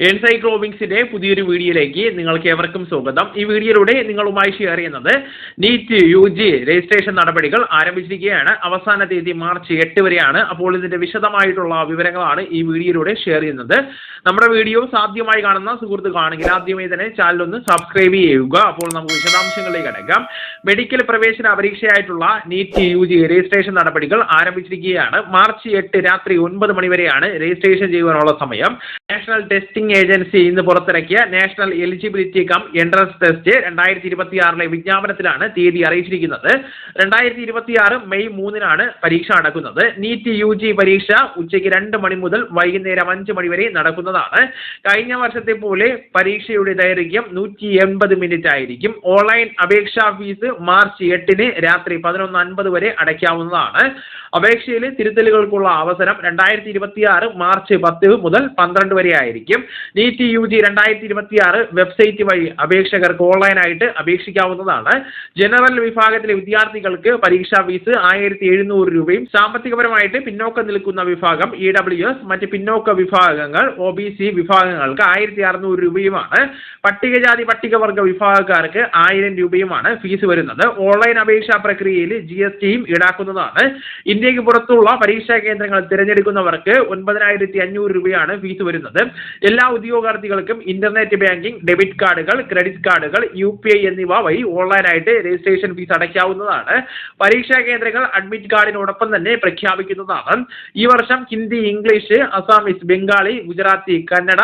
എൻസൈക്ലോവിങ്സിന്റെ പുതിയൊരു വീഡിയോയിലേക്ക് നിങ്ങൾക്ക് ഏവർക്കും സ്വാഗതം. ഈ വീഡിയോയിലൂടെ നിങ്ങളുമായി ഷെയർ ചെയ്യുന്നത് നീറ്റ് യു ജി രജിസ്ട്രേഷൻ നടപടികൾ ആരംഭിച്ചിരിക്കുകയാണ്. അവസാന തീയതി മാർച്ച് എട്ട് വരെയാണ്. അപ്പോൾ ഇതിന്റെ വിശദമായിട്ടുള്ള വിവരങ്ങളാണ് ഈ വീഡിയോയിലൂടെ ഷെയർ ചെയ്യുന്നത്. നമ്മുടെ വീഡിയോ സാധ്യമായി കാണുന്ന സുഹൃത്ത് കാണുകയും ആദ്യമേ തന്നെ ചാനൽ ഒന്ന് സബ്സ്ക്രൈബ് ചെയ്യുക. അപ്പോൾ നമുക്ക് വിശദാംശങ്ങളിലേക്ക് അടക്കാം മെഡിക്കൽ പ്രവേശന പരീക്ഷയായിട്ടുള്ള നീറ്റ് യു ജി രജിസ്ട്രേഷൻ നടപടികൾ ആരംഭിച്ചിരിക്കുകയാണ്. മാർച്ച് എട്ട് രാത്രി ഒൻപത് മണി വരെയാണ് രജിസ്ട്രേഷൻ ചെയ്യുവാനുള്ള സമയം. നാഷണൽ ടെസ്റ്റിംഗ് ഏജൻസി ഇന്ന് പുറത്തിറക്കിയ national eligibility cum entrance test രണ്ടായിരത്തി ഇരുപത്തി ആറിലെ വിജ്ഞാപനത്തിലാണ് തീയതി അറിയിച്ചിരിക്കുന്നത്. രണ്ടായിരത്തി ഇരുപത്തി ആറ് മെയ് മൂന്നിനാണ് പരീക്ഷ നടക്കുന്നത്. നീറ്റ് യു ജി പരീക്ഷ ഉച്ചയ്ക്ക് രണ്ട് മണി മുതൽ വൈകുന്നേരം അഞ്ച് മണി വരെ നടക്കുന്നതാണ്. കഴിഞ്ഞ വർഷത്തെ പോലെ പരീക്ഷയുടെ ദൈർഘ്യം നൂറ്റി എൺപത് മിനിറ്റ് ആയിരിക്കും. ഓൺലൈൻ അപേക്ഷാ ഫീസ് മാർച്ച് എട്ടിന് രാത്രി പതിനൊന്ന് അൻപത് വരെ അടയ്ക്കാവുന്നതാണ്. അപേക്ഷയിൽ തിരുത്തലുകൾക്കുള്ള അവസരം രണ്ടായിരത്തി ഇരുപത്തി ആറ് മാർച്ച് പത്ത് മുതൽ പന്ത്രണ്ട് വരെ ആയിരിക്കും. നീറ്റ് യു ജി രണ്ടായിരത്തി ഇരുപത്തി ആറ് വെബ്സൈറ്റ് വഴി അപേക്ഷകർക്ക് ഓൺലൈനായിട്ട് അപേക്ഷിക്കാവുന്നതാണ്. ജനറൽ വിഭാഗത്തിലെ വിദ്യാർത്ഥികൾക്ക് പരീക്ഷാ ഫീസ് ആയിരത്തി എഴുന്നൂറ് രൂപയും സാമ്പത്തികപരമായിട്ട് പിന്നോക്കം നിൽക്കുന്ന വിഭാഗം ഇ ഡബ്ല്യു എസ് മറ്റ് പിന്നോക്ക വിഭാഗങ്ങൾ ഒ ബി സി വിഭാഗങ്ങൾക്ക് ആയിരത്തി അറുന്നൂറ് രൂപയുമാണ്. പട്ടികജാതി പട്ടികവർഗ വിഭാഗക്കാർക്ക് ആയിരം രൂപയുമാണ് ഫീസ് വരുന്നത്. ഓൺലൈൻ അപേക്ഷാ പ്രക്രിയയിൽ ജി എസ് ടിയും ഈടാക്കുന്നതാണ്. ഇന്ത്യയ്ക്ക് പുറത്തുള്ള പരീക്ഷാ കേന്ദ്രങ്ങൾ തിരഞ്ഞെടുക്കുന്നവർക്ക് ഒൻപതിനായിരത്തി അഞ്ഞൂറ് രൂപയാണ് ഫീസ് വരുന്നത്. എല്ലാ ഉദ്യോഗാർത്ഥികൾക്കും ഇന്റർനെറ്റ് ബാങ്കിംഗ് ഡെബിറ്റ് കാർഡുകൾ ക്രെഡിറ്റ് കാർഡുകൾ യു പി ഐ എന്നിവ വഴി ഓൺലൈനായിട്ട് രജിസ്ട്രേഷൻ ഫീസ് അടയ്ക്കാവുന്നതാണ്. പരീക്ഷാ കേന്ദ്രങ്ങൾ അഡ്മിറ്റ് കാർഡിനോടൊപ്പം തന്നെ പ്രഖ്യാപിക്കുന്നതാണ്. ഈ വർഷം ഹിന്ദി ഇംഗ്ലീഷ് അസാമീസ് ബംഗാളി ഗുജറാത്തി കന്നഡ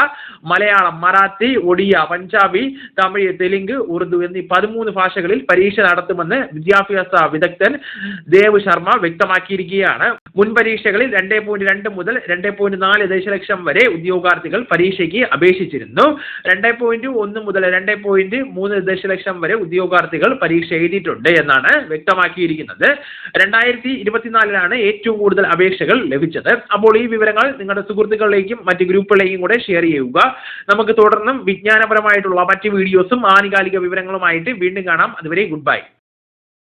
മലയാളം മറാത്തി ഒഡിയ പഞ്ചാബി തമിഴ് തെലുങ്ക് ഉറുദു എന്നീ പതിമൂന്ന് ഭാഷകളിൽ പരീക്ഷ നടത്തുമെന്ന് വിദ്യാഭ്യാസ വിദഗ്ധൻ ദേവ് ശർമ്മ വ്യക്തമാക്കിയിരിക്കുകയാണ്. മുൻ പരീക്ഷകളിൽ രണ്ട് പോയിന്റ് രണ്ട് മുതൽ രണ്ട് പോയിന്റ് നാല് ദശലക്ഷം വരെ ഉദ്യോഗാർത്ഥികൾ പരീക്ഷയ്ക്ക് അപേക്ഷിച്ചിരുന്നു. രണ്ട് പോയിന്റ് ഒന്ന് മുതൽ രണ്ട് പോയിന്റ് മൂന്ന് ദശലക്ഷം വരെ ഉദ്യോഗാർത്ഥികൾ പരീക്ഷ എഴുതിയിട്ടുണ്ട് എന്നാണ് വ്യക്തമാക്കിയിരിക്കുന്നത്. രണ്ടായിരത്തി ഇരുപത്തിനാലിലാണ് ഏറ്റവും കൂടുതൽ അപേക്ഷകൾ ലഭിച്ചത്. അപ്പോൾ ഈ വിവരങ്ങൾ നിങ്ങളുടെ സുഹൃത്തുക്കളിലേക്കും മറ്റ് ഗ്രൂപ്പുകളിലേക്കും കൂടെ ഷെയർ ചെയ്യുക. നമുക്ക് തുടർന്നും വിജ്ഞാനപരമായിട്ടുള്ള മറ്റ് വീഡിയോസും ആനുകാലിക വിവരങ്ങളുമായിട്ട് വീണ്ടും കാണാം. അതുവരെ ഗുഡ് ബൈ